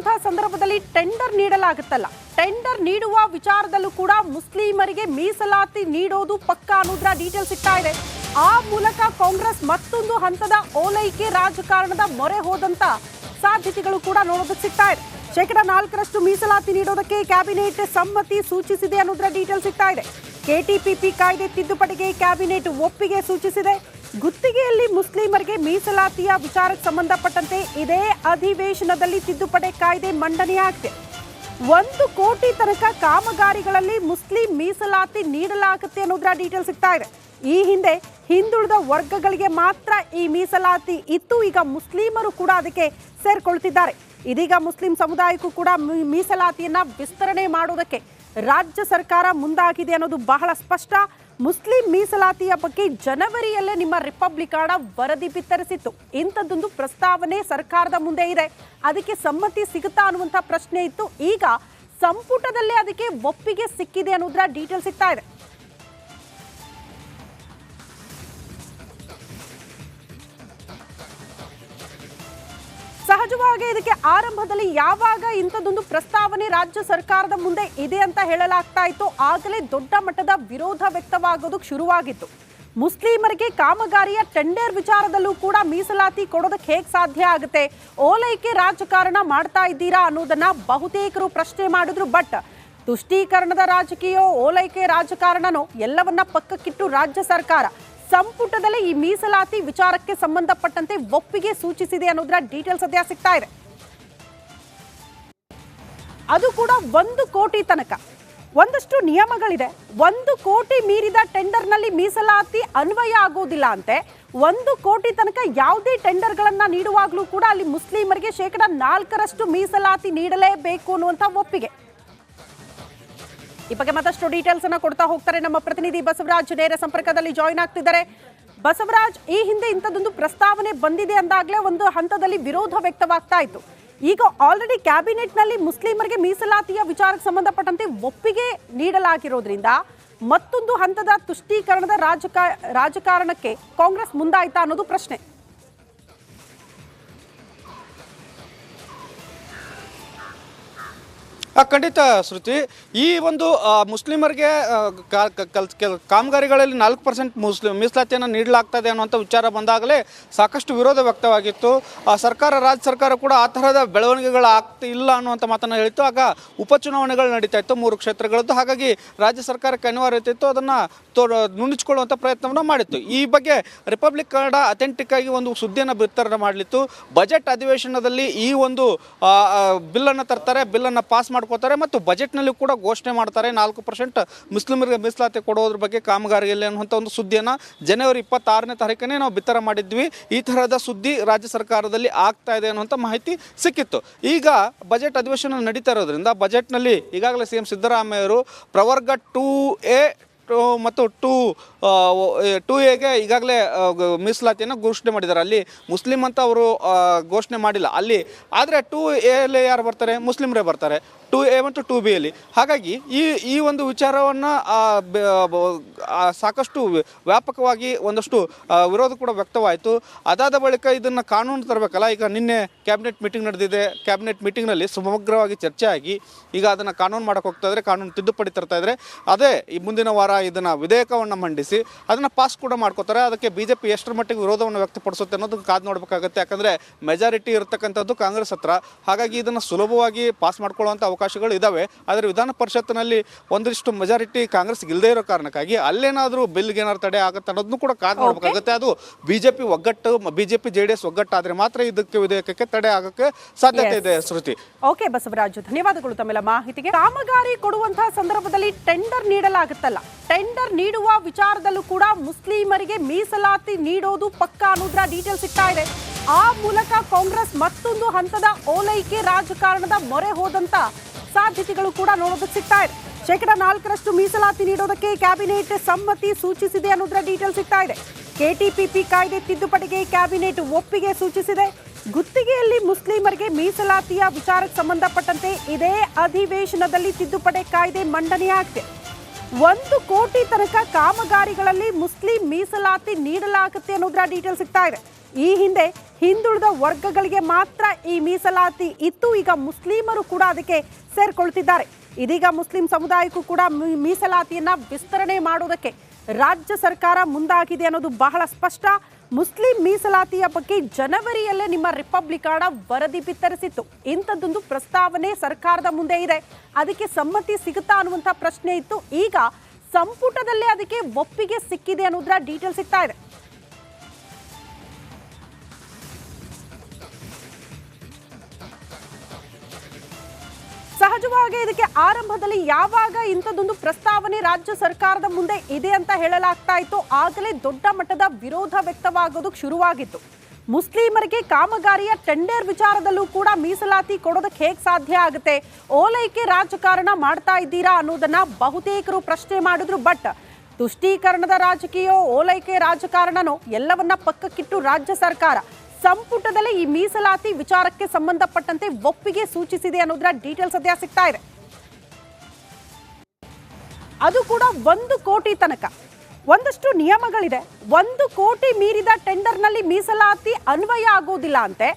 ಕೊಡುವಂತಹ ಸಂದರ್ಭದಲ್ಲಿ tender ನೀಡಲಾಗುತ್ತಲ್ಲ. Tender ನೀಡುವ ವಿಚಾರದಲ್ಲೂ ಕೂಡ ಮುಸ್ಲಿಮರಿಗೆ ಮೀಸಲಾತಿ ನೀಡೋದು ಪಕ್ಕ ಅನ್ನೋದ್ರ ಡೀಟೇಲ್ ಸಿಗ್ತಾ ಇದೆ. ಆ ಮೂಲಕ ಕಾಂಗ್ರೆಸ್ ಮತ್ತೊಂದು ಹಂತದ ಓಲೈಕೆ ರಾಜಕಾರಣದ ಮೊರೆ ಹೋದಂತ ಸಾಧ್ಯತೆಗಳು ಕೂಡ ನೋಡೋದಕ್ಕೆ ಸಿಗ್ತಾ ಇದೆ. ಶೇಕಡ ನಾಲ್ಕರಷ್ಟು ಮೀಸಲಾತಿ ನೀಡೋದಕ್ಕೆ ಕ್ಯಾಬಿನೆಟ್ ಸಮ್ಮತಿ ಸೂಚಿಸಿದೆ ಅನ್ನೋದ್ರ ಡೀಟೇಲ್ ಸಿಗ್ತಾ ಇದೆ. ಕೆಟಿಪಿಪಿ ಕಾಯ್ದೆ ತಿದ್ದುಪಡಿಗೆ ಕ್ಯಾಬಿನೆಟ್ ಒಪ್ಪಿಗೆ ಸೂಚಿಸಿದೆ. ಗುತ್ತಿಗೆಯಲ್ಲಿ ಮುಸ್ಲಿಮರಿಗೆ ಮೀಸಲಾತಿಯ ವಿಚಾರಕ್ಕೆ ಸಂಬಂಧಪಟ್ಟಂತೆ ಇದೇ ಅಧಿವೇಶನದಲ್ಲಿ ತಿದ್ದುಪಡಿ ಕಾಯ್ದೆ ಮಂಡನೆಯಾಗಿದೆ. ಒಂದು ಕೋಟಿ ತನಕ ಕಾಮಗಾರಿಗಳಲ್ಲಿ ಮುಸ್ಲಿಂ ಮೀಸಲಾತಿ ನೀಡಲಾಗುತ್ತೆ ಅನ್ನೋದ್ರ ಡೀಟೇಲ್ ಸಿಗ್ತಾ ಇದೆ. ಈ ಹಿಂದೆ ಹಿಂದುಳಿದ ವರ್ಗಗಳಿಗೆ ಮಾತ್ರ ಈ ಮೀಸಲಾತಿ ಇತ್ತು. ಈಗ ಮುಸ್ಲಿಮರು ಕೂಡ ಅದಕ್ಕೆ ಸೇರ್ಕೊಳ್ತಿದ್ದಾರೆ. ಇದೀಗ ಮುಸ್ಲಿಂ ಸಮುದಾಯಕ್ಕೂ ಕೂಡ ಮೀಸಲಾತಿಯನ್ನು ವಿಸ್ತರಣೆ ಮಾಡೋದಕ್ಕೆ ರಾಜ್ಯ ಸರ್ಕಾರ ಮುಂದಾಗಿದೆ ಅನ್ನೋದು ಬಹಳ ಸ್ಪಷ್ಟ. ಮುಸ್ಲಿಂ ಮೀಸಲಾತಿಯ ಬಗ್ಗೆ ಜನವರಿಯಲ್ಲೇ ನಿಮ್ಮ ರಿಪಬ್ಲಿಕಾಣ ವರದಿ ಬಿತ್ತರಿಸಿತ್ತು. ಇಂಥದ್ದೊಂದು ಪ್ರಸ್ತಾವನೆ ಸರ್ಕಾರದ ಮುಂದೆ ಇದೆ. ಅದಕ್ಕೆ ಸಮ್ಮತಿ ಸಿಗುತ್ತಾ ಅನ್ನುವಂಥ ಪ್ರಶ್ನೆ ಇತ್ತು. ಈಗ ಸಂಪುಟದಲ್ಲೇ ಅದಕ್ಕೆ ಒಪ್ಪಿಗೆ ಸಿಕ್ಕಿದೆ ಅನ್ನೋದ್ರ ಡೀಟೇಲ್ ಸಿಗ್ತಾ ಇದೆ. ಸಹಜವಾಗಿ ಇದಕ್ಕೆ ಆರಂಭದಲ್ಲಿ ಯಾವಾಗ ಇಂಥದ್ದೊಂದು ಪ್ರಸ್ತಾವನೆ ರಾಜ್ಯ ಸರ್ಕಾರದ ಮುಂದೆ ಇದೆ ಅಂತ ಹೇಳಲಾಗ್ತಾ ಇತ್ತು, ಆಗಲೇ ದೊಡ್ಡ ಮಟ್ಟದ ವಿರೋಧ ವ್ಯಕ್ತವಾಗೋದಕ್ಕೆ ಶುರುವಾಗಿತ್ತು. ಮುಸ್ಲಿಮರಿಗೆ ಕಾಮಗಾರಿಯ ಟೆಂಡರ್ ವಿಚಾರದಲ್ಲೂ ಕೂಡ ಮೀಸಲಾತಿ ಕೊಡೋದಕ್ಕೆ ಹೇಗೆ ಸಾಧ್ಯ ಆಗುತ್ತೆ, ಓಲೈಕೆ ರಾಜಕಾರಣ ಮಾಡ್ತಾ ಇದ್ದೀರಾ ಅನ್ನೋದನ್ನ ಬಹುತೇಕರು ಪ್ರಶ್ನೆ ಮಾಡಿದ್ರು, ಬಟ್ ತುಷ್ಟೀಕರಣದ ರಾಜಕೀಯ, ಓಲೈಕೆ ರಾಜಕಾರಣನೋ ಎಲ್ಲವನ್ನ ಪಕ್ಕಕ್ಕಿಟ್ಟು ರಾಜ್ಯ ಸರ್ಕಾರ ಸಂಪುಟದಲ್ಲೇ ಈ ಮೀಸಲಾತಿ ವಿಚಾರಕ್ಕೆ ಸಂಬಂಧಪಟ್ಟಂತೆ ಒಪ್ಪಿಗೆ ಸೂಚಿಸಿದೆ ಅನ್ನೋದ್ರ ಡೀಟೇಲ್ ಸದ್ಯ ಸಿಗ್ತಾ ಇದೆ. ಅದು ಕೂಡ ಒಂದು ಕೋಟಿ ತನಕ. ಒಂದಷ್ಟು ನಿಯಮಗಳಿದೆ. ಒಂದು ಕೋಟಿ ಮೀರಿದ ಟೆಂಡರ್ನಲ್ಲಿ ಮೀಸಲಾತಿ ಅನ್ವಯ ಆಗೋದಿಲ್ಲ ಅಂತೆ. ಒಂದು ಕೋಟಿ ತನಕ ಯಾವುದೇ ಟೆಂಡರ್ಗಳನ್ನು ನೀಡುವಾಗಲೂ ಕೂಡ ಅಲ್ಲಿ ಮುಸ್ಲಿಮರಿಗೆ ಶೇಕಡ ನಾಲ್ಕರಷ್ಟು ಮೀಸಲಾತಿ ನೀಡಲೇಬೇಕು ಅನ್ನುವಂಥ ಒಪ್ಪಿಗೆ. ಈ ಬಗ್ಗೆ ಮತ್ತಷ್ಟು ಡೀಟೇಲ್ಸ್ ಅನ್ನ ಕೊಡ್ತಾ ಹೋಗ್ತಾರೆ ನಮ್ಮ ಪ್ರತಿನಿಧಿ ಬಸವರಾಜ್ ನೇರ ಸಂಪರ್ಕದಲ್ಲಿ ಜಾಯಿನ್ ಆಗ್ತಿದ್ದಾರೆ. ಬಸವರಾಜ್, ಈ ಹಿಂದೆ ಇಂಥದ್ದೊಂದು ಪ್ರಸ್ತಾವನೆ ಬಂದಿದೆ ಅಂದಾಗಲೇ ಒಂದು ಹಂತದಲ್ಲಿ ವಿರೋಧ ವ್ಯಕ್ತವಾಗ್ತಾ ಇತ್ತು. ಈಗ ಆಲ್ರೆಡಿ ಕ್ಯಾಬಿನೆಟ್ನಲ್ಲಿ ಮುಸ್ಲಿಮರಿಗೆ ಮೀಸಲಾತಿಯ ವಿಚಾರಕ್ಕೆ ಸಂಬಂಧಪಟ್ಟಂತೆ ಒಪ್ಪಿಗೆ ನೀಡಲಾಗಿರೋದ್ರಿಂದ ಮತ್ತೊಂದು ಹಂತದ ತುಷ್ಟೀಕರಣದ ರಾಜಕ, ರಾಜಕಾರಣಕ್ಕೆ ಕಾಂಗ್ರೆಸ್ ಮುಂದಾಯ್ತಾ ಅನ್ನೋದು ಪ್ರಶ್ನೆ. ಖಂಡಿತ ಶ್ರುತಿ. ಈ ಒಂದು ಮುಸ್ಲಿಮರಿಗೆ ಕಾಮಗಾರಿಗಳಲ್ಲಿ ನಾಲ್ಕು ಪರ್ಸೆಂಟ್ ಮುಸ್ಲಿಂ, ಮೀಸಲಾತಿಯನ್ನು ನೀಡಲಾಗ್ತದೆ ಅನ್ನುವಂಥ ವಿಚಾರ ಬಂದಾಗಲೇ ಸಾಕಷ್ಟು ವಿರೋಧ ವ್ಯಕ್ತವಾಗಿತ್ತು. ಸರ್ಕಾರ, ರಾಜ್ಯ ಸರ್ಕಾರ ಕೂಡ ಆ ಥರದ ಬೆಳವಣಿಗೆಗಳು ಆಗ್ತಾ ಇಲ್ಲ ಅನ್ನುವಂಥ ಮಾತನ್ನು ಹೇಳಿತ್ತು. ಆಗ ಉಪಚುನಾವಣೆಗಳು ನಡೀತಾ ಇತ್ತು ಮೂರು ಕ್ಷೇತ್ರಗಳದ್ದು. ಹಾಗಾಗಿ ರಾಜ್ಯ ಸರ್ಕಾರಕ್ಕೆ ಅನಿವಾರ್ಯತೆ ಇತ್ತು ಅದನ್ನು ತೋ ನುಣಿಸ್ಕೊಳ್ಳುವಂಥ ಪ್ರಯತ್ನವನ್ನು ಮಾಡಿತ್ತು. ಈ ಬಗ್ಗೆ ರಿಪಬ್ಲಿಕ್ ಕನ್ನಡ ಅಥೆಂಟಿಕ್ ಆಗಿ ಒಂದು ಸುದ್ದಿಯನ್ನು ಬಿತ್ತರಣೆ ಮಾಡಲಿತ್ತು. ಬಜೆಟ್ ಅಧಿವೇಶನದಲ್ಲಿ ಈ ಒಂದು ಬಿಲ್ಲನ್ನು ತರ್ತಾರೆ, ಬಿಲ್ಲನ್ನು ಪಾಸ್ ಮಾಡ್ಕೋತಾರೆ ಮತ್ತು ಬಜೆಟ್ನಲ್ಲಿ ಕೂಡ ಘೋಷಣೆ ಮಾಡ್ತಾರೆ. ನಾಲ್ಕು ಪರ್ಸೆಂಟ್ ಮುಸ್ಲಿಮರಿಗೆ ಮೀಸಲಾತಿ ಕೊಡೋದ್ರ ಬಗ್ಗೆ ಕಾಮಗಾರಿಯಲ್ಲಿ ಅನ್ನುವಂಥ ಒಂದು ಸುದ್ದಿಯನ್ನು ಜನವರಿ ಇಪ್ಪತ್ತಾರನೇ ತಾರೀಕನೇ ನಾವು ಬಿತ್ತರ ಮಾಡಿದ್ವಿ. ಈ ಥರದ ಸುದ್ದಿ ರಾಜ್ಯ ಸರ್ಕಾರದಲ್ಲಿ ಆಗ್ತಾ ಇದೆ ಅನ್ನುವಂಥ ಮಾಹಿತಿ ಸಿಕ್ಕಿತ್ತು. ಈಗ ಬಜೆಟ್ ಅಧಿವೇಶನ ನಡೀತಾ ಇರೋದ್ರಿಂದ ಬಜೆಟ್ನಲ್ಲಿ ಈಗಾಗಲೇ ಸಿ ಎಂ ಸಿದ್ದರಾಮಯ್ಯವರು ಪ್ರವರ್ಗ ಟೂ ಎ ಮತ್ತು ಟು ಟು ಎಗೆ ಈಗಾಗಲೇ ಮೀಸಲಾತಿಯನ್ನು ಘೋಷಣೆ ಮಾಡಿದ್ದಾರೆ. ಅಲ್ಲಿ ಮುಸ್ಲಿಂ ಅಂತ ಅವರು ಘೋಷಣೆ ಮಾಡಿಲ್ಲ. ಅಲ್ಲಿ, ಆದರೆ ಟು ಎಲ್ಲಿ ಯಾರು ಬರ್ತಾರೆ? ಮುಸ್ಲಿಮರೇ ಬರ್ತಾರೆ. ಟು ಎ ಮತ್ತು ಟು ಬಿ ಅಲ್ಲಿ. ಹಾಗಾಗಿ ಈ ಈ ಒಂದು ವಿಚಾರವನ್ನು ಸಾಕಷ್ಟು ವ್ಯ- ವ್ಯಾಪಕವಾಗಿ ಒಂದಷ್ಟು ವಿರೋಧ ಕೂಡ ವ್ಯಕ್ತವಾಯಿತು. ಅದಾದ ಬಳಿಕ ಇದನ್ನು ಕಾನೂನು ತರಬೇಕಲ್ಲ, ಈಗ ನಿನ್ನೆ ಕ್ಯಾಬಿನೆಟ್ ಮೀಟಿಂಗ್ ನಡೆದಿದೆ. ಕ್ಯಾಬಿನೆಟ್ ಮೀಟಿಂಗ್ನಲ್ಲಿ ಸಮಗ್ರವಾಗಿ ಚರ್ಚೆ ಆಗಿ, ಈಗ ಅದನ್ನು ಕಾನೂನು ಮಾಡೋಕೆ ಹೋಗ್ತಾ ಇದ್ದಾರೆ ಕಾನೂನು ತಿದ್ದುಪಡಿ ತರ್ತಾ ಇದ್ದಾರೆ ಅದೇ ಈ ಮುಂದಿನ ವಾರ ಇದನ್ನು ವಿಧೇಯಕವನ್ನು ಮಂಡಿಸಿ, ಅದನ್ನು ಪಾಸ್ ಕೂಡ ಮಾಡ್ಕೋತಾರೆ. ಅದಕ್ಕೆ ಬಿ ಜೆ ಪಿ ಎಷ್ಟರ ಮಟ್ಟಿಗೆ ವಿರೋಧವನ್ನು ವ್ಯಕ್ತಪಡಿಸುತ್ತೆ ಅನ್ನೋದು ಕಾದು ನೋಡಬೇಕಾಗುತ್ತೆ. ಯಾಕಂದರೆ ಮೆಜಾರಿಟಿ ಇರತಕ್ಕಂಥದ್ದು ಕಾಂಗ್ರೆಸ್ ಹತ್ರ. ಹಾಗಾಗಿ ಇದನ್ನು ಸುಲಭವಾಗಿ ಪಾಸ್ ಮಾಡ್ಕೊಳ್ಳುವಂಥ ಅವಕಾಶಗಳು ಇದ್ದಾವೆ ಆದರೆ ವಿಧಾನ ಪರಿಷತ್ತಿನಲ್ಲಿ ಒಂದಿಷ್ಟು ಮೆಜಾರಿಟಿ ಕಾಂಗ್ರೆಸ್ ಇಲ್ಲದೇ ಇರೋ ಕಾರಣಕ್ಕಾಗಿ ಅಲ್ಲೇನಾದರೂ ಬಿಲ್ಗೆ ಏನಾದ್ರು ತಡೆ ಆಗುತ್ತೆ ಅನ್ನೋದನ್ನು ಕೂಡ ಕಾದು ನೋಡಬೇಕಾಗುತ್ತೆ. ಅದು ಬಿಜೆಪಿ ಒಗ್ಗಟ್ಟು ಬಿಜೆಪಿ ಜೆ ಡಿ ಎಸ್ ಒಗ್ಗಟ್ಟಾದರೆ ಮಾತ್ರ ಇದಕ್ಕೆ ವಿಧೇಯಕಕ್ಕೆ ತಡೆ ಆಗೋಕ್ಕೆ ಸಾಧ್ಯತೆ ಇದೆ ಶ್ರುತಿ. ಓಕೆ ಬಸವರಾಜು ಧನ್ಯವಾದಗಳು ತಮ್ಮೆಲ್ಲ ಮಾಹಿತಿಗೆ. ಕಾಮಗಾರಿ ಕೊಡುವಂತಹ ಸಂದರ್ಭದಲ್ಲಿ ಟೆಂಡರ್ ನೀಡಲಾಗುತ್ತಲ್ಲ. ಟೆಂಡರ್ ನೀಡುವ ವಿಚಾರದಲ್ಲೂ ಕೂಡ ಮುಸ್ಲಿಮರಿಗೆ ಮೀಸಲಾತಿ ನೀಡೋದು ಪಕ್ಕ ಅನ್ನೋದ್ರ ಡೀಟೇಲ್ ಸಿಗ್ತಾ ಇದೆ. ಆ ಮೂಲಕ ಕಾಂಗ್ರೆಸ್ ಮತ್ತೊಂದು ಹಂತದ ಓಲೈಕೆ ರಾಜಕಾರಣದ ಮೊರೆ ಹೋದಂತ ಸಾಧ್ಯತೆಗಳು ಕೂಡ ನೋಡೋದಕ್ಕೆ ಸಿಗ್ತಾ ಇದೆ. ಶೇಕಡ ನಾಲ್ಕರಷ್ಟು ಮೀಸಲಾತಿ ನೀಡೋದಕ್ಕೆ ಕ್ಯಾಬಿನೆಟ್ ಸಮ್ಮತಿ ಸೂಚಿಸಿದೆ ಅನ್ನೋದ್ರ ಡೀಟೇಲ್ ಸಿಗ್ತಾ ಇದೆ. ಕೆಟಿಪಿಪಿ ಕಾಯ್ದೆ ತಿದ್ದುಪಡಿಗೆ ಕ್ಯಾಬಿನೆಟ್ ಒಪ್ಪಿಗೆ ಸೂಚಿಸಿದೆ. ಗುತ್ತಿಗೆಯಲ್ಲಿ ಮುಸ್ಲಿಮರಿಗೆ ಮೀಸಲಾತಿಯ ವಿಚಾರಕ್ಕೆ ಸಂಬಂಧಪಟ್ಟಂತೆ ಇದೇ ಅಧಿವೇಶನದಲ್ಲಿ ತಿದ್ದುಪಡಿ ಕಾಯ್ದೆ ಮಂಡನೆಯಾಗಿದೆ. ಒಂದು ಕೋಟಿ ತನಕ ಕಾಮಗಾರಿಗಳಲ್ಲಿ ಮುಸ್ಲಿಂ ಮೀಸಲಾತಿ ನೀಡಲಾಗುತ್ತೆ ಅನ್ನೋದ್ರ ಡೀಟೇಲ್ ಸಿಗ್ತಾ ಇದೆ. ಈ ಹಿಂದೆ ಹಿಂದುಳಿದ ವರ್ಗಗಳಿಗೆ ಮಾತ್ರ ಈ ಮೀಸಲಾತಿ ಇತ್ತು. ಈಗ ಮುಸ್ಲಿಮರು ಕೂಡ ಅದಕ್ಕೆ ಸೇರ್ಕೊಳ್ತಿದ್ದಾರೆ. ಇದೀಗ ಮುಸ್ಲಿಂ ಸಮುದಾಯಕ್ಕೂ ಕೂಡ ಮೀಸಲಾತಿಯನ್ನ ವಿಸ್ತರಣೆ ಮಾಡೋದಕ್ಕೆ ರಾಜ್ಯ ಸರ್ಕಾರ ಮುಂದಾಗಿದೆ ಅನ್ನೋದು ಬಹಳ ಸ್ಪಷ್ಟ. ಮುಸ್ಲಿಂ ಮೀಸಲಾತಿಯ ಬಗ್ಗೆ ಜನವರಿಯಲ್ಲೇ ನಿಮ್ಮ ರಿಪಬ್ಲಿಕಾಣ ವರದಿ ಬಿತ್ತರಿಸಿತ್ತು. ಇಂಥದ್ದೊಂದು ಪ್ರಸ್ತಾವನೆ ಸರ್ಕಾರದ ಮುಂದೆ ಇದೆ. ಅದಕ್ಕೆ ಸಮ್ಮತಿ ಸಿಗುತ್ತಾ ಅನ್ನುವಂಥ ಪ್ರಶ್ನೆ ಇತ್ತು. ಈಗ ಸಂಪುಟದಲ್ಲೇ ಅದಕ್ಕೆ ಒಪ್ಪಿಗೆ ಸಿಕ್ಕಿದೆ ಅನ್ನೋದ್ರ ಡೀಟೇಲ್ ಸಿಗ್ತಾ ಇದೆ. ಸಹಜವಾಗಿ ಇದಕ್ಕೆ ಆರಂಭದಲ್ಲಿ ಯಾವಾಗ ಇಂಥದ್ದೊಂದು ಪ್ರಸ್ತಾವನೆ ರಾಜ್ಯ ಸರ್ಕಾರದ ಮುಂದೆ ಇದೆ ಅಂತ ಹೇಳಲಾಗ್ತಾ ಇತ್ತು. ಆಗಲೇ ದೊಡ್ಡ ಮಟ್ಟದ ವಿರೋಧ ವ್ಯಕ್ತವಾಗೋದಕ್ಕೆ ಶುರುವಾಗಿತ್ತು. ಮುಸ್ಲಿಮರಿಗೆ ಕಾಮಗಾರಿಯ ಟೆಂಡರ್ ವಿಚಾರದಲ್ಲೂ ಕೂಡ ಮೀಸಲಾತಿ ಕೊಡೋದಕ್ಕೆ ಹೇಗೆ ಸಾಧ್ಯ ಆಗುತ್ತೆ? ಓಲೈಕೆ ರಾಜಕಾರಣ ಮಾಡ್ತಾ ಇದ್ದೀರಾ ಅನ್ನೋದನ್ನ ಬಹುತೇಕರು ಪ್ರಶ್ನೆ ಮಾಡಿದ್ರು. ಬಟ್ ತುಷ್ಟೀಕರಣದ ರಾಜಕೀಯ, ಓಲೈಕೆ ರಾಜಕಾರಣನೋ ಎಲ್ಲವನ್ನ ಪಕ್ಕಕ್ಕಿಟ್ಟು ರಾಜ್ಯ ಸರ್ಕಾರ ಸಂಪುಟದಲ್ಲೇ ಈ ಮೀಸಲಾತಿ ವಿಚಾರಕ್ಕೆ ಸಂಬಂಧಪಟ್ಟಂತೆ ಒಪ್ಪಿಗೆ ಸೂಚಿಸಿದೆ ಅನ್ನೋದರ ಡೀಟೇಲ್ಸ್ ಸದ್ಯ ಸಿಗ್ತಾ ಇದೆ. ಅದು ಕೂಡ ಒಂದು ಕೋಟಿ ತನಕ. ಒಂದಷ್ಟು ನಿಯಮಗಳಿದೆ. ಒಂದು ಕೋಟಿ ಮೀರಿದ ಟೆಂಡರ್ನಲ್ಲಿ ಮೀಸಲಾತಿ ಅನ್ವಯ ಆಗೋದಿಲ್ಲ ಅಂತೆ.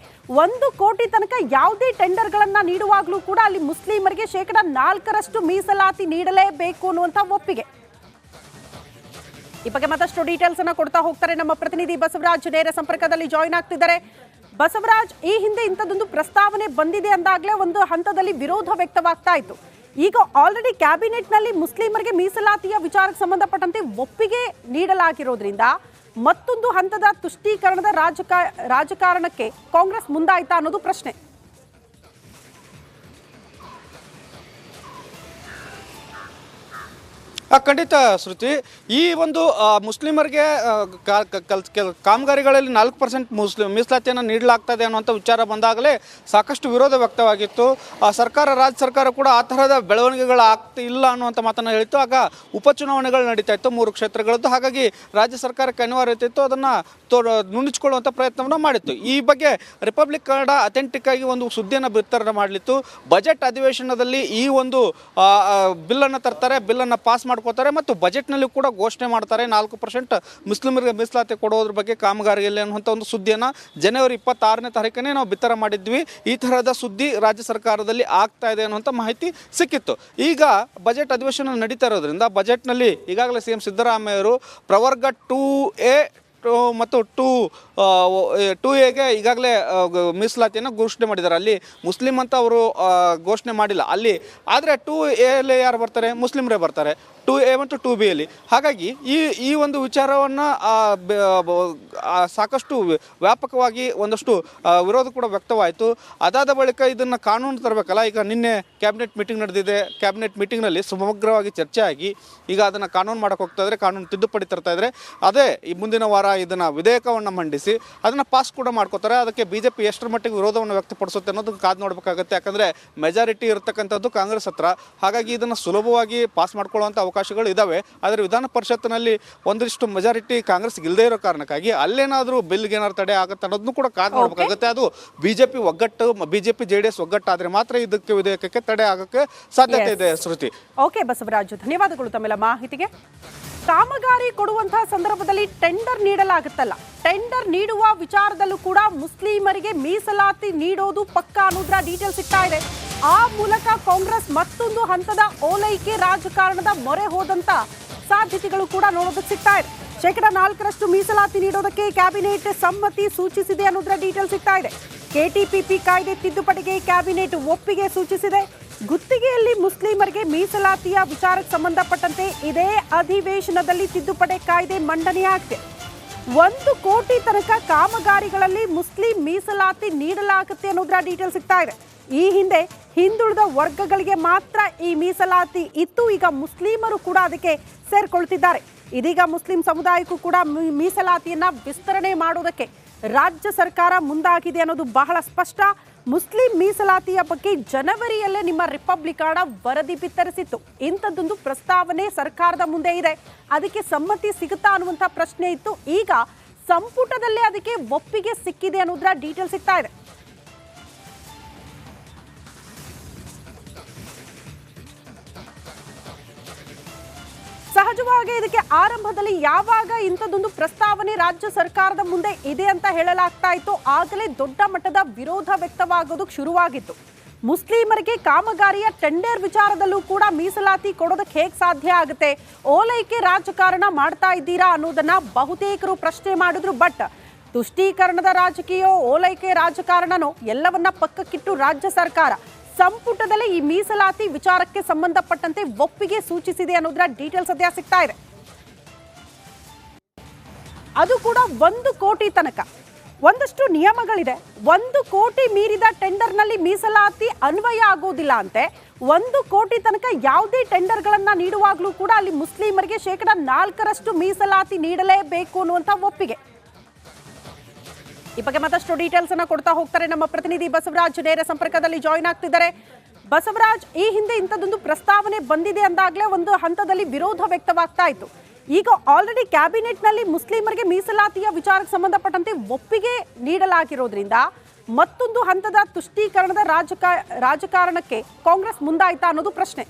ಒಂದು ಕೋಟಿ ತನಕ ಯಾವುದೇ ಟೆಂಡರ್ಗಳನ್ನು ನೀಡುವಾಗಲೂ ಕೂಡ ಅಲ್ಲಿ ಮುಸ್ಲಿಮರಿಗೆ ಶೇಕಡ ನಾಲ್ಕರಷ್ಟು ಮೀಸಲಾತಿ ನೀಡಲೇಬೇಕು ಅನ್ನುವಂಥ ಒಪ್ಪಿಗೆ. ಈ ಬಗ್ಗೆ ಮತ್ತಷ್ಟು ಡೀಟೇಲ್ಸ್ ಅನ್ನ ಕೊಡ್ತಾ ಹೋಗ್ತಾರೆ ನಮ್ಮ ಪ್ರತಿನಿಧಿ ಬಸವರಾಜ್ ನೇರ ಸಂಪರ್ಕದಲ್ಲಿ ಜಾಯಿನ್ ಆಗ್ತಿದ್ದಾರೆ. ಬಸವರಾಜ್, ಈ ಹಿಂದೆ ಇಂಥದ್ದೊಂದು ಪ್ರಸ್ತಾವನೆ ಬಂದಿದೆ ಅಂದಾಗಲೇ ಒಂದು ಹಂತದಲ್ಲಿ ವಿರೋಧ ವ್ಯಕ್ತವಾಗ್ತಾ ಇತ್ತು. ಈಗ ಆಲ್ರೆಡಿ ಕ್ಯಾಬಿನೆಟ್ನಲ್ಲಿ ಮುಸ್ಲಿಮರಿಗೆ ಮೀಸಲಾತಿಯ ವಿಚಾರಕ್ಕೆ ಸಂಬಂಧಪಟ್ಟಂತೆ ಒಪ್ಪಿಗೆ ನೀಡಲಾಗಿರೋದ್ರಿಂದ ಮತ್ತೊಂದು ಹಂತದ ತುಷ್ಟೀಕರಣದ ರಾಜಕ, ರಾಜಕಾರಣಕ್ಕೆ ಕಾಂಗ್ರೆಸ್ ಮುಂದಾಯ್ತಾ ಅನ್ನೋದು ಪ್ರಶ್ನೆ. ಖಂಡಿತ ಶ್ರುತಿ, ಈ ಒಂದು ಮುಸ್ಲಿಮರಿಗೆ ಕಾಮಗಾರಿಗಳಲ್ಲಿ ನಾಲ್ಕು ಪರ್ಸೆಂಟ್ ಮುಸ್ಲಿಂ, ಮೀಸಲಾತಿಯನ್ನು ನೀಡಲಾಗ್ತದೆ ಅನ್ನುವಂಥ ವಿಚಾರ ಬಂದಾಗಲೇ ಸಾಕಷ್ಟು ವಿರೋಧ ವ್ಯಕ್ತವಾಗಿತ್ತು. ಸರ್ಕಾರ, ರಾಜ್ಯ ಸರ್ಕಾರ ಕೂಡ ಆ ಥರದ ಬೆಳವಣಿಗೆಗಳು ಆಗ್ತಾ ಇಲ್ಲ ಅನ್ನುವಂಥ ಮಾತನ್ನು ಹೇಳಿತ್ತು. ಆಗ ಉಪಚುನಾವಣೆಗಳು ನಡೀತಾ ಇತ್ತು ಮೂರು ಕ್ಷೇತ್ರಗಳದ್ದು. ಹಾಗಾಗಿ ರಾಜ್ಯ ಸರ್ಕಾರಕ್ಕೆ ಅನಿವಾರ್ಯತೆ ಇತ್ತು. ಅದನ್ನು ತೋ ನುಣಿಸ್ಕೊಳ್ಳುವಂಥ ಪ್ರಯತ್ನವನ್ನು ಮಾಡಿತ್ತು. ಈ ಬಗ್ಗೆ ರಿಪಬ್ಲಿಕ್ ಕನ್ನಡ ಅಥೆಂಟಿಕ್ ಆಗಿ ಒಂದು ಸುದ್ದಿಯನ್ನು ಬಿತ್ತರಣೆ ಮಾಡಲಿತ್ತು. ಬಜೆಟ್ ಅಧಿವೇಶನದಲ್ಲಿ ಈ ಒಂದು ಬಿಲ್ಲನ್ನು ತರ್ತಾರೆ. ಬಿಲ್ಲನ್ನು ಪಾಸ್ ಮಾಡ್ಕೋತಾರೆ ಮತ್ತು ಬಜೆಟ್ನಲ್ಲಿ ಕೂಡ ಘೋಷಣೆ ಮಾಡ್ತಾರೆ. ನಾಲ್ಕು ಪರ್ಸೆಂಟ್ ಮುಸ್ಲಿಮರಿಗೆ ಮೀಸಲಾತಿ ಕೊಡೋದ್ರ ಬಗ್ಗೆ ಕಾಮಗಾರಿಯಲ್ಲಿ ಅನ್ನುವಂಥ ಒಂದು ಸುದ್ದಿಯನ್ನು ಜನವರಿ ಇಪ್ಪತ್ತಾರನೇ ತಾರೀಕನೇ ನಾವು ಬಿತ್ತರ ಮಾಡಿದ್ವಿ. ಈ ಥರದ ಸುದ್ದಿ ರಾಜ್ಯ ಸರ್ಕಾರದಲ್ಲಿ ಆಗ್ತಾ ಇದೆ ಅನ್ನುವಂಥ ಮಾಹಿತಿ ಸಿಕ್ಕಿತ್ತು. ಈಗ ಬಜೆಟ್ ಅಧಿವೇಶನ ನಡೀತಾ ಇರೋದ್ರಿಂದ ಬಜೆಟ್ನಲ್ಲಿ ಈಗಾಗಲೇ ಸಿ ಎಂ ಸಿದ್ದರಾಮಯ್ಯವರು ಪ್ರವರ್ಗ ಟೂ ಎ ಮತ್ತು ಟು ಟು ಎಗೆ ಈಗಾಗಲೇ ಮೀಸಲಾತಿಯನ್ನು ಘೋಷಣೆ ಮಾಡಿದ್ದಾರೆ. ಅಲ್ಲಿ ಮುಸ್ಲಿಂ ಅಂತ ಅವರು ಘೋಷಣೆ ಮಾಡಿಲ್ಲ. ಅಲ್ಲಿ, ಆದರೆ ಟು ಎಲ್ಲಿ ಯಾರು ಬರ್ತಾರೆ? ಮುಸ್ಲಿಮರೇ ಬರ್ತಾರೆ. ಟು ಎ ಮತ್ತು ಟು ಬಿ ಅಲ್ಲಿ. ಹಾಗಾಗಿ ಈ ಈ ಒಂದು ವಿಚಾರವನ್ನು ಸಾಕಷ್ಟು ವ್ಯಾಪಕವಾಗಿ ಒಂದಷ್ಟು ವಿರೋಧ ಕೂಡ ವ್ಯಕ್ತವಾಯಿತು. ಅದಾದ ಬಳಿಕ ಇದನ್ನು ಕಾನೂನು ತರಬೇಕಲ್ಲ, ಈಗ ನಿನ್ನೆ ಕ್ಯಾಬಿನೆಟ್ ಮೀಟಿಂಗ್ ನಡೆದಿದೆ. ಕ್ಯಾಬಿನೆಟ್ ಮೀಟಿಂಗ್ನಲ್ಲಿ ಸಮಗ್ರವಾಗಿ ಚರ್ಚೆ ಆಗಿ ಈಗ ಅದನ್ನು ಕಾನೂನು ಮಾಡೋಕೆ ಹೋಗ್ತಾ ಇದ್ರೆ, ಕಾನೂನು ತಿದ್ದುಪಡಿ ತರ್ತಾ ಇದ್ರೆ, ಅದೇ ಈ ಮುಂದಿನ ವಾರ ಇದನ್ನು ವಿಧೇಯಕವನ್ನು ಮಂಡಿಸಿ ಅದನ್ನು ಪಾಸ್ ಕೂಡ ಮಾಡ್ಕೋತಾರೆ. ಅದಕ್ಕೆ ಬಿ ಜೆ ಪಿ ಎಷ್ಟರ ಮಟ್ಟಿಗೆ ವಿರೋಧವನ್ನು ವ್ಯಕ್ತಪಡಿಸುತ್ತೆ ಅನ್ನೋದು ಕಾದು ನೋಡಬೇಕಾಗುತ್ತೆ. ಯಾಕಂದರೆ ಮೆಜಾರಿಟಿ ಇರತಕ್ಕಂಥದ್ದು ಕಾಂಗ್ರೆಸ್ ಹತ್ರ. ಹಾಗಾಗಿ ಇದನ್ನು ಸುಲಭವಾಗಿ ಪಾಸ್ ಮಾಡ್ಕೊಳ್ಳುವಂಥ ಅವಕಾಶಗಳು ಇದ್ದಾವೆ ಆದರೆ ವಿಧಾನ ಪರಿಷತ್ನಲ್ಲಿ ಒಂದಿಷ್ಟು ಮೆಜಾರಿಟಿ ಕಾಂಗ್ರೆಸ್ ಇಲ್ಲದೇ ಇರೋ ಕಾರಣಕ್ಕಾಗಿ ಅಲ್ಲೇನಾದರೂ ಬಿಲ್ಗೆ ಏನಾದ್ರು ತಡೆ ಆಗುತ್ತೆ ಅನ್ನೋದನ್ನು ಕೂಡ ಕಾದು ನೋಡಬೇಕಾಗುತ್ತೆ. ಅದು ಬಿಜೆಪಿ ಒಗ್ಗಟ್ಟು ಬಿಜೆಪಿ ಜೆ ಡಿ ಎಸ್ ಒಗ್ಗಟ್ಟಾದರೆ ಮಾತ್ರ ಇದಕ್ಕೆ ವಿಧೇಯಕಕ್ಕೆ ತಡೆ ಆಗಕ್ಕೆ ಸಾಧ್ಯತೆ ಇದೆ ಶ್ರುತಿ. ಓಕೆ ಬಸವರಾಜು ಧನ್ಯವಾದಗಳು ತಮ್ಮೆಲ್ಲ ಮಾಹಿತಿಗೆ. ಕಾಮಗಾರಿ ಕೊಡುವಂತಹ ಸಂದರ್ಭದಲ್ಲಿ ಟೆಂಡರ್ ನೀಡಲಾಗುತ್ತಲ್ಲ. ಟೆಂಡರ್ ನೀಡುವ ವಿಚಾರದಲ್ಲೂ ಕೂಡ ಮುಸ್ಲಿಮರಿಗೆ ಮೀಸಲಾತಿ ನೀಡೋದು ಪಕ್ಕ ಅನ್ನೋದ್ರ ಡೀಟೇಲ್ ಸಿಗ್ತಾ ಇದೆ. ಆ ಮೂಲಕ ಕಾಂಗ್ರೆಸ್ ಮತ್ತೊಂದು ಹಂತದ ಓಲೈಕೆ ರಾಜಕಾರಣದ ಮೊರೆ ಹೋದಂತ ಸಾಧ್ಯತೆಗಳು ಕೂಡ ನೋಡೋದಕ್ಕೆ ಸಿಗ್ತಾ ಇದೆ. ಶೇಕಡ ನಾಲ್ಕರಷ್ಟು ಮೀಸಲಾತಿ ನೀಡೋದಕ್ಕೆ ಕ್ಯಾಬಿನೆಟ್ ಸಮ್ಮತಿ ಸೂಚಿಸಿದೆ ಅನ್ನೋದ್ರ ಡೀಟೇಲ್ ಸಿಗ್ತಾ ಇದೆ. ಕೆಟಿಪಿಪಿ ಕಾಯ್ದೆ ತಿದ್ದುಪಡಿಗೆ ಕ್ಯಾಬಿನೆಟ್ ಒಪ್ಪಿಗೆ ಸೂಚಿಸಿದೆ. ಗುತ್ತಿಗೆಯಲ್ಲಿ ಮುಸ್ಲಿಮರಿಗೆ ಮೀಸಲಾತಿಯ ವಿಚಾರಕ್ಕೆ ಸಂಬಂಧಪಟ್ಟಂತೆ ಇದೇ ಅಧಿವೇಶನದಲ್ಲಿ ತಿದ್ದುಪಡಿ ಕಾಯ್ದೆ ಮಂಡನೆಯಾಗಿದೆ ಒಂದು ಕೋಟಿ ತನಕ ಕಾಮಗಾರಿಗಳಲ್ಲಿ ಮುಸ್ಲಿಂ ಮೀಸಲಾತಿ ನೀಡಲಾಗುತ್ತೆ ಅನ್ನೋದ್ರ ಡೀಟೇಲ್ ಸಿಗ್ತಾ ಇದೆ. ಈ ಹಿಂದೆ ಹಿಂದುಳಿದ ವರ್ಗಗಳಿಗೆ ಮಾತ್ರ ಈ ಮೀಸಲಾತಿ ಇತ್ತು. ಈಗ ಮುಸ್ಲಿಮರು ಕೂಡ ಅದಕ್ಕೆ ಸೇರ್ಕೊಳ್ತಿದ್ದಾರೆ. ಇದೀಗ ಮುಸ್ಲಿಂ ಸಮುದಾಯಕ್ಕೂ ಕೂಡ ಮೀಸಲಾತಿಯನ್ನ ವಿಸ್ತರಣೆ ಮಾಡೋದಕ್ಕೆ ರಾಜ್ಯ ಸರ್ಕಾರ ಮುಂದಾಗಿದೆ ಅನ್ನೋದು ಬಹಳ ಸ್ಪಷ್ಟ. ಮುಸ್ಲಿಂ ಮೀಸಲಾತಿಯ ಬಗ್ಗೆ ಜನವರಿಯಲ್ಲೇ ನಿಮ್ಮ ರಿಪಬ್ಲಿಕಾಣ ವರದಿ ಬಿತ್ತರಿಸಿತ್ತು. ಇಂಥದ್ದೊಂದು ಪ್ರಸ್ತಾವನೆ ಸರ್ಕಾರದ ಮುಂದೆ ಇದೆ. ಅದಕ್ಕೆ ಸಮ್ಮತಿ ಸಿಗುತ್ತಾ ಅನ್ನುವಂಥ ಪ್ರಶ್ನೆ ಇತ್ತು. ಈಗ ಸಂಪುಟದಲ್ಲೇ ಅದಕ್ಕೆ ಒಪ್ಪಿಗೆ ಸಿಕ್ಕಿದೆ ಅನ್ನೋದ್ರ ಡೀಟೇಲ್ ಸಿಗ್ತಾ ಇದೆ. ಸಹಜವಾಗಿ ಇದಕ್ಕೆ ಆರಂಭದಲ್ಲಿ ಯಾವಾಗ ಇಂಥದ್ದೊಂದು ಪ್ರಸ್ತಾವನೆ ರಾಜ್ಯ ಸರ್ಕಾರದ ಮುಂದೆ ಇದೆ ಅಂತ ಹೇಳಲಾಗ್ತಾ ಇತ್ತು, ಆಗಲೇ ದೊಡ್ಡ ಮಟ್ಟದ ವಿರೋಧ ವ್ಯಕ್ತವಾಗೋದಕ್ಕೆ ಶುರುವಾಗಿತ್ತು. ಮುಸ್ಲಿಮರಿಗೆ ಕಾಮಗಾರಿಯ ಟೆಂಡರ್ ವಿಚಾರದಲ್ಲೂ ಕೂಡ ಮೀಸಲಾತಿ ಕೊಡೋದಕ್ಕೆ ಹೇಗೆ ಸಾಧ್ಯ ಆಗುತ್ತೆ, ಓಲೈಕೆ ರಾಜಕಾರಣ ಮಾಡ್ತಾ ಇದ್ದೀರಾ ಅನ್ನೋದನ್ನ ಬಹುತೇಕರು ಪ್ರಶ್ನೆ ಮಾಡಿದ್ರು, ಬಟ್ ತುಷ್ಟೀಕರಣದ ರಾಜಕೀಯ, ಓಲೈಕೆ ರಾಜಕಾರಣನೋ ಎಲ್ಲವನ್ನ ಪಕ್ಕಕ್ಕಿಟ್ಟು ರಾಜ್ಯ ಸರ್ಕಾರ ಸಂಪುಟದಲ್ಲೇ ಈ ಮೀಸಲಾತಿ ವಿಚಾರಕ್ಕೆ ಸಂಬಂಧಪಟ್ಟಂತೆ ಒಪ್ಪಿಗೆ ಸೂಚಿಸಿದೆ ಅನ್ನೋದರ ಡೀಟೇಲ್ಸ್ ಸದ್ಯ ಸಿಗ್ತಾ ಇದೆ. ಅದು ಕೂಡ ಒಂದು ಕೋಟಿ ತನಕ. ಒಂದಷ್ಟು ನಿಯಮಗಳಿದೆ. ಒಂದು ಕೋಟಿ ಮೀರಿದ ಟೆಂಡರ್ನಲ್ಲಿ ಮೀಸಲಾತಿ ಅನ್ವಯ ಆಗೋದಿಲ್ಲ ಅಂತೆ. ಒಂದು ಕೋಟಿ ತನಕ ಯಾವುದೇ ಟೆಂಡರ್ಗಳನ್ನು ನೀಡುವಾಗಲೂ ಕೂಡ ಅಲ್ಲಿ ಮುಸ್ಲಿಮರಿಗೆ ಶೇಕಡ ನಾಲ್ಕರಷ್ಟು ಮೀಸಲಾತಿ ನೀಡಲೇಬೇಕು ಅನ್ನುವಂಥ ಒಪ್ಪಿಗೆ. ಈ ಬಗ್ಗೆ ಮತ್ತಷ್ಟು ಡೀಟೇಲ್ಸ್ ಅನ್ನ ಕೊಡ್ತಾ ಹೋಗ್ತಾರೆ ನಮ್ಮ ಪ್ರತಿನಿಧಿ ಬಸವರಾಜ್. ನೇರ ಸಂಪರ್ಕದಲ್ಲಿ ಜಾಯಿನ್ ಆಗ್ತಿದ್ದಾರೆ. ಬಸವರಾಜ್, ಈ ಹಿಂದೆ ಇಂಥದ್ದೊಂದು ಪ್ರಸ್ತಾವನೆ ಬಂದಿದೆ ಅಂದಾಗಲೇ ಒಂದು ಹಂತದಲ್ಲಿ ವಿರೋಧ ವ್ಯಕ್ತವಾಗ್ತಾ ಇತ್ತು. ಈಗ ಆಲ್ರೆಡಿ ಕ್ಯಾಬಿನೆಟ್ನಲ್ಲಿ ಮುಸ್ಲಿಮರಿಗೆ ಮೀಸಲಾತಿಯ ವಿಚಾರಕ್ಕೆ ಸಂಬಂಧಪಟ್ಟಂತೆ ಒಪ್ಪಿಗೆ ನೀಡಲಾಗಿರೋದ್ರಿಂದ ಮತ್ತೊಂದು ಹಂತದ ತುಷ್ಟೀಕರಣದ ರಾಜಕ ರಾಜಕಾರಣಕ್ಕೆ ಕಾಂಗ್ರೆಸ್ ಮುಂದಾಯಿತಾ ಅನ್ನೋದು ಪ್ರಶ್ನೆ.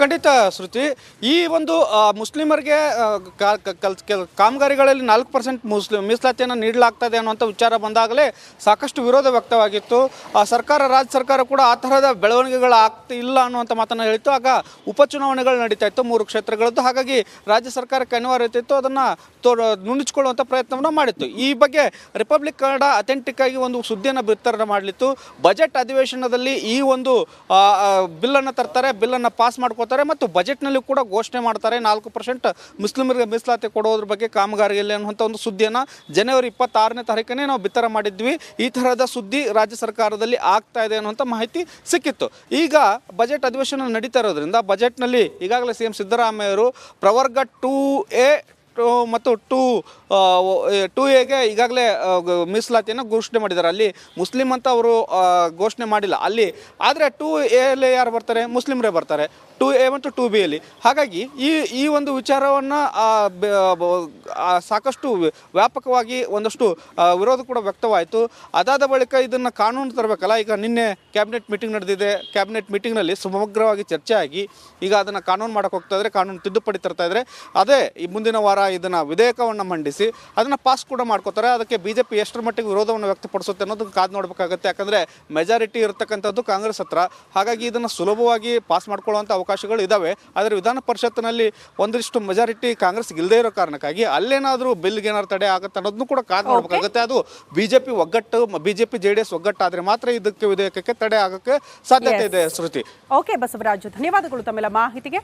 ಖಂಡಿತ ಶ್ರುತಿ, ಈ ಒಂದು ಮುಸ್ಲಿಮರಿಗೆ ಕಾಮಗಾರಿಗಳಲ್ಲಿ ನಾಲ್ಕು ಪರ್ಸೆಂಟ್ ಮುಸ್ಲಿಂ, ಮೀಸಲಾತಿಯನ್ನು ನೀಡಲಾಗ್ತದೆ ಅನ್ನುವಂಥ ವಿಚಾರ ಬಂದಾಗಲೇ ಸಾಕಷ್ಟು ವಿರೋಧ ವ್ಯಕ್ತವಾಗಿತ್ತು. ಸರ್ಕಾರ, ರಾಜ್ಯ ಸರ್ಕಾರ ಕೂಡ ಆ ಥರದ ಬೆಳವಣಿಗೆಗಳು ಆಗ್ತಾ ಇಲ್ಲ ಅನ್ನುವಂಥ ಮಾತನ್ನು ಹೇಳಿತ್ತು. ಆಗ ಉಪಚುನಾವಣೆಗಳು ನಡೀತಾ ಇತ್ತು ಮೂರು ಕ್ಷೇತ್ರಗಳದ್ದು. ಹಾಗಾಗಿ ರಾಜ್ಯ ಸರ್ಕಾರಕ್ಕೆ ಅನಿವಾರ್ಯತೆ ಇತ್ತು. ಅದನ್ನು ತೋ ನುಣಿಸ್ಕೊಳ್ಳುವಂಥ ಪ್ರಯತ್ನವನ್ನು ಮಾಡಿತ್ತು. ಈ ಬಗ್ಗೆ ರಿಪಬ್ಲಿಕ್ ಕನ್ನಡ ಅಥೆಂಟಿಕ್ ಆಗಿ ಒಂದು ಸುದ್ದಿಯನ್ನು ಬಿತ್ತರಣೆ ಮಾಡಲಿತ್ತು. ಬಜೆಟ್ ಅಧಿವೇಶನದಲ್ಲಿ ಈ ಒಂದು ಬಿಲ್ಲನ್ನು ತರ್ತಾರೆ, ಬಿಲ್ಲನ್ನು ಪಾಸ್ ಮಾಡ್ಕೋತಾರೆ ಮತ್ತು ಬಜೆಟ್ನಲ್ಲಿ ಕೂಡ ಘೋಷಣೆ ಮಾಡ್ತಾರೆ ನಾಲ್ಕು ಪರ್ಸೆಂಟ್ ಮುಸ್ಲಿಮರಿಗೆ ಮೀಸಲಾತಿ ಕೊಡೋದ್ರ ಬಗ್ಗೆ ಕಾಮಗಾರಿಯಲ್ಲಿ ಅನ್ನುವಂಥ ಒಂದು ಸುದ್ದಿಯನ್ನು ಜನವರಿ ಇಪ್ಪತ್ತಾರನೇ ತಾರೀಕನೇ ನಾವು ಬಿತ್ತರ ಮಾಡಿದ್ವಿ. ಈ ಥರದ ಸುದ್ದಿ ರಾಜ್ಯ ಸರ್ಕಾರದಲ್ಲಿ ಆಗ್ತಾ ಇದೆ ಅನ್ನುವಂಥ ಮಾಹಿತಿ ಸಿಕ್ಕಿತ್ತು. ಈಗ ಬಜೆಟ್ ಅಧಿವೇಶನ ನಡೀತಾ ಇರೋದ್ರಿಂದ ಬಜೆಟ್ನಲ್ಲಿ ಈಗಾಗಲೇ ಸಿ ಎಂ ಸಿದ್ದರಾಮಯ್ಯವರು ಪ್ರವರ್ಗ ಟೂ ಎ ಮತ್ತು ಟೂ ಟು ಎಗೆ ಈಗಾಗಲೇ ಮೀಸಲಾತಿಯನ್ನು ಘೋಷಣೆ ಮಾಡಿದ್ದಾರೆ. ಅಲ್ಲಿ ಮುಸ್ಲಿಂ ಅಂತ ಅವರು ಘೋಷಣೆ ಮಾಡಿಲ್ಲ. ಅಲ್ಲಿ ಆದರೆ ಟು ಎಲ್ಲಿ ಯಾರು ಬರ್ತಾರೆ? ಮುಸ್ಲಿಮರೇ ಬರ್ತಾರೆ. ಟು ಎ ಮತ್ತು ಟು ಬಿ ಅಲ್ಲಿ ಹಾಗಾಗಿ ಈ ಈ ಒಂದು ವಿಚಾರವನ್ನು ಸಾಕಷ್ಟು ವ್ಯಾಪಕವಾಗಿ ಒಂದಷ್ಟು ವಿರೋಧ ಕೂಡ ವ್ಯಕ್ತವಾಯಿತು. ಅದಾದ ಬಳಿಕ ಇದನ್ನು ಕಾನೂನು ತರಬೇಕಲ್ಲ? ಈಗ ನಿನ್ನೆ ಕ್ಯಾಬಿನೆಟ್ ಮೀಟಿಂಗ್ ನಡೆದಿದೆ. ಕ್ಯಾಬಿನೆಟ್ ಮೀಟಿಂಗ್ನಲ್ಲಿ ಸಮಗ್ರವಾಗಿ ಚರ್ಚೆ ಆಗಿ ಈಗ ಅದನ್ನು ಕಾನೂನು ಮಾಡಕ್ಕೆ ಹೋಗ್ತಾ ಇದ್ರೆ, ಕಾನೂನು ತಿದ್ದುಪಡಿ ತರ್ತಾ ಇದ್ರೆ. ಅದೇ ಈ ಮುಂದಿನ ವಾರ ಇದನ್ನು ವಿಧೇಯಕವನ್ನು ಮಂಡಿಸಿ ಅದನ್ನು ಪಾಸ್ ಕೂಡ ಮಾಡ್ಕೋತಾರೆ. ಅದಕ್ಕೆ ಬಿ ಜೆ ಪಿ ಎಷ್ಟರ ಮಟ್ಟಿಗೆ ವಿರೋಧವನ್ನು ವ್ಯಕ್ತಪಡಿಸುತ್ತೆ ಅನ್ನೋದು ಕಾದು ನೋಡಬೇಕಾಗುತ್ತೆ. ಯಾಕಂದರೆ ಮೆಜಾರಿಟಿ ಇರತಕ್ಕಂಥದ್ದು ಕಾಂಗ್ರೆಸ್ ಹತ್ರ. ಹಾಗಾಗಿ ಇದನ್ನು ಸುಲಭವಾಗಿ ಪಾಸ್ ಮಾಡ್ಕೊಳ್ಳುವಂಥ ಅವಕಾಶಗಳು ಇದ್ದಾವೆ ಆದರೆ ವಿಧಾನ ಪರಿಷತ್ತಿನಲ್ಲಿ ಒಂದಿಷ್ಟು ಮೆಜಾರಿಟಿ ಕಾಂಗ್ರೆಸ್ ಇಲ್ಲದೇ ಇರೋ ಕಾರಣಕ್ಕಾಗಿ ಅಲ್ಲೇನಾದರೂ ಬಿಲ್ಗೆ ಏನಾದ್ರು ತಡೆ ಆಗುತ್ತೆ ಅನ್ನೋದನ್ನು ಕೂಡ ಕಾದು ನೋಡಬೇಕಾಗುತ್ತೆ. ಅದು ಬಿಜೆಪಿ ಒಗ್ಗಟ್ಟು BJP J P J D S ಒಗ್ಗಟ್ಟಾದರೆ ಮಾತ್ರ ಇದಕ್ಕೆ ವಿಧೇಯಕಕ್ಕೆ ತಡೆ ಆಗಕ್ಕೆ ಸಾಧ್ಯತೆ ಇದೆ ಶ್ರುತಿ. ಓಕೆ ಬಸವರಾಜು. ಧನ್ಯವಾದಗಳು ತಮ್ಮೆಲ್ಲ ಮಾಹಿತಿಗೆ.